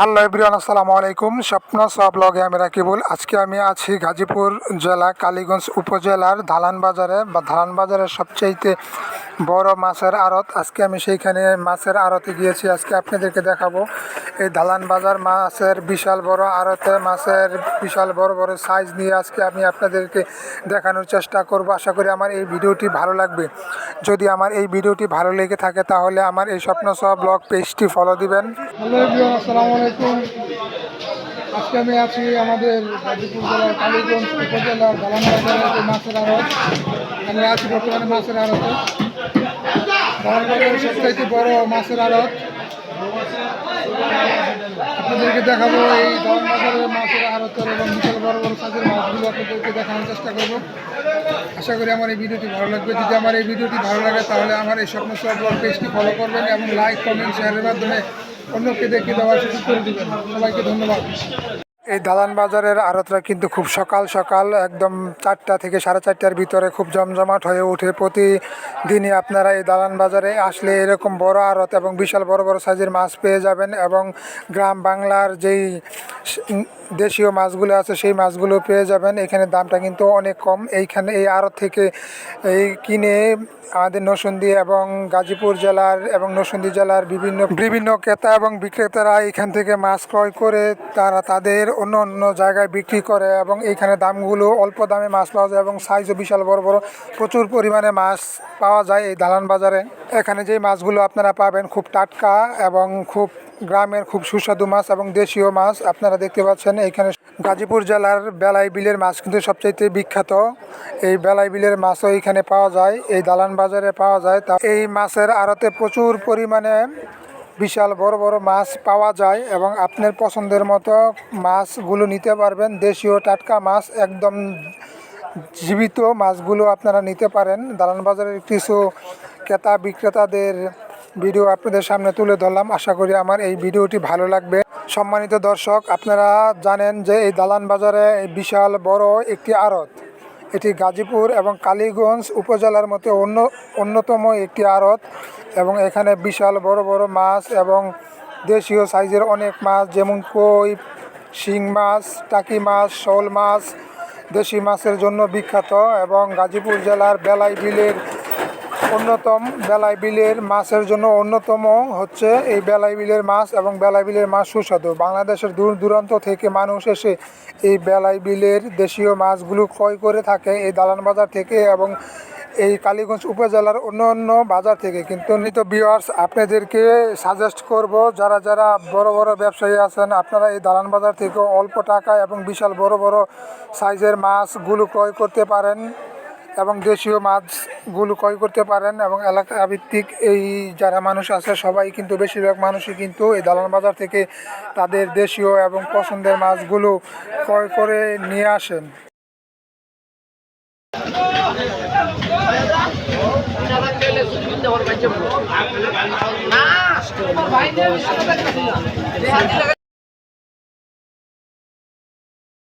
Hello everyone, আসসালামু আলাইকুম। স্বপ্ন সব ব্লগে আমি রাকিবুল। আজকে আমি আছি গাজীপুর জেলা, কালীগঞ্জ উপজেলার ধালান বাজারে বা ধালান বাজারের সবচাইতে বড় মাছের আড়ত। আজকে আমি সেইখানে মাছের আড়তে গিয়েছি। আজকে আপনাদেরকে দেখাবো। এই ধালান বাজার মাছের বিশাল বড় আড়তে, মাছের বিশাল বড় বড় সাইজ নিয়ে আজকে আমি আপনাদেরকে দেখানোর চেষ্টা করব। আশা করি আমার এই ভিডিওটি ভালো লাগবে। যদি আমার এই ভিডিওটি ভালো লেগে থাকে তাহলে আমার এই স্বপ্ন সব ব্লগ পেজটি ফলো দিবেন। আজকে আমি আছি আমাদের গাজীপুর জেলার কালীগঞ্জ উপজেলার দালান বাজারের মাছের আড়ত। আমরা আছি বর্তমানে মাছের আড়তে। দালান সবচাইতে বড় মাছের আড়ত। আপনাদেরকে দেখাবো এই দালান বাজারের মাছের আড়তের এবং বিশাল বড় বড় সাইজের মাছগুলো আপনাদেরকে দেখানোর চেষ্টা করব। আশা করি আমার এই ভিডিওটি ভালো লাগবে। যদি আমার এই ভিডিওটি ভালো লাগে, তাহলে আমার এই স্বপ্ন সব পেজটি ফলো করবেন এবং লাইক কমেন্ট শেয়ারের মাধ্যমে অন্যকে দেখে দেওয়ার সুযোগ করে দেবেন। সবাইকে ধন্যবাদ। এই দালান বাজারের আড়তরা কিন্তু খুব সকাল সকাল একদম চারটা থেকে সাড়ে চারটার ভিতরে খুব জমজমাট হয়ে ওঠে। প্রতিদিনই আপনারা এই দালান বাজারে আসলে এরকম বড় আড়ত এবং বিশাল বড় বড় সাইজের মাছ পেয়ে যাবেন এবং গ্রাম বাংলার যেই দেশীয় মাছগুলো আছে সেই মাছগুলো পেয়ে যাবেন। এখানে দামটা কিন্তু অনেক কম। এইখানে এই আড়ত থেকে এই কিনে আমাদের নরসিংদী এবং গাজীপুর জেলার এবং নরসিংদী জেলার বিভিন্ন বিভিন্ন ক্রেতা এবং বিক্রেতারা এখান থেকে মাছ ক্রয় করে তারা তাদের অন্য অন্য জায়গায় বিক্রি করে এবং এইখানে দামগুলো অল্প দামে মাছ পাওয়া যায় এবং সাইজও বিশাল বড় বড় প্রচুর পরিমাণে মাছ পাওয়া যায় এই দালান বাজারে। এখানে যে মাছগুলো আপনারা পাবেন খুব টাটকা এবং খুব গ্রামের খুব সুস্বাদু মাছ এবং দেশীয় মাছ আপনারা দেখতে পাচ্ছেন। এইখানে গাজীপুর জেলার বেলাই বিলের মাছ কিন্তু সবচাইতে বিখ্যাত। এই বেলাই বিলের মাছও এখানে পাওয়া যায়, এই দালান বাজারে পাওয়া যায়। তা এই মাছের আড়তে প্রচুর পরিমাণে বিশাল বড় বড় মাছ পাওয়া যায় এবং আপনার পছন্দের মতো মাছগুলো নিতে পারবেন। দেশীয় টাটকা মাছ, একদম জীবিত মাছগুলো আপনারা নিতে পারেন। দালান বাজারের কিছু ক্রেতা বিক্রেতাদের ভিডিও আপনাদের সামনে তুলে ধরলাম। আশা করি আমার এই ভিডিওটি ভালো লাগবে। সম্মানিত দর্শক, আপনারা জানেন যে এই দালান বাজারে বিশাল বড় একটি আড়ত। এটি গাজীপুর এবং কালীগঞ্জ উপজেলার মধ্যে অন্য, অন্যতম একটি আড়ত এবং এখানে বিশাল বড় বড় মাছ এবং দেশীয় সাইজের অনেক মাছ যেমন কই, শিং মাছ, টাকি মাছ, শোল মাছ, দেশি মাছের জন্য বিখ্যাত এবং গাজীপুর জেলার বেলাই বিলের অন্যতম বেলাই বিলের মাছের জন্য অন্যতম হচ্ছে এই বেলাই বিলের মাছ এবং বেলাই বিলের মাছ সুস্বাদু। বাংলাদেশের দূর দূরান্ত থেকে মানুষ এসে এই বেলাই বিলের দেশীয় মাছগুলো ক্রয় করে থাকে এই দালান বাজার থেকে এবং এই কালীগঞ্জ উপজেলার অন্য অন্য বাজার থেকে। কিন্তু নিত বিয়ার্স আপনাদেরকে সাজেস্ট করব, যারা যারা বড় বড় ব্যবসায়ী আছেন, আপনারা এই দালান বাজার থেকে অল্প টাকা এবং বিশাল বড় বড় সাইজের মাছগুলো ক্রয় করতে পারেন। এবং দেশীয় মাছগুলো ক্রয় করতে পারেন এবং এলাকা ভিত্তিক এই যারা মানুষ আছে, সবাই কিন্তু বেশিরভাগ মানুষই কিন্তু এই দালান বাজার থেকে তাদের দেশীয় এবং পছন্দের মাছগুলো ক্রয় করে নিয়ে আসেন। না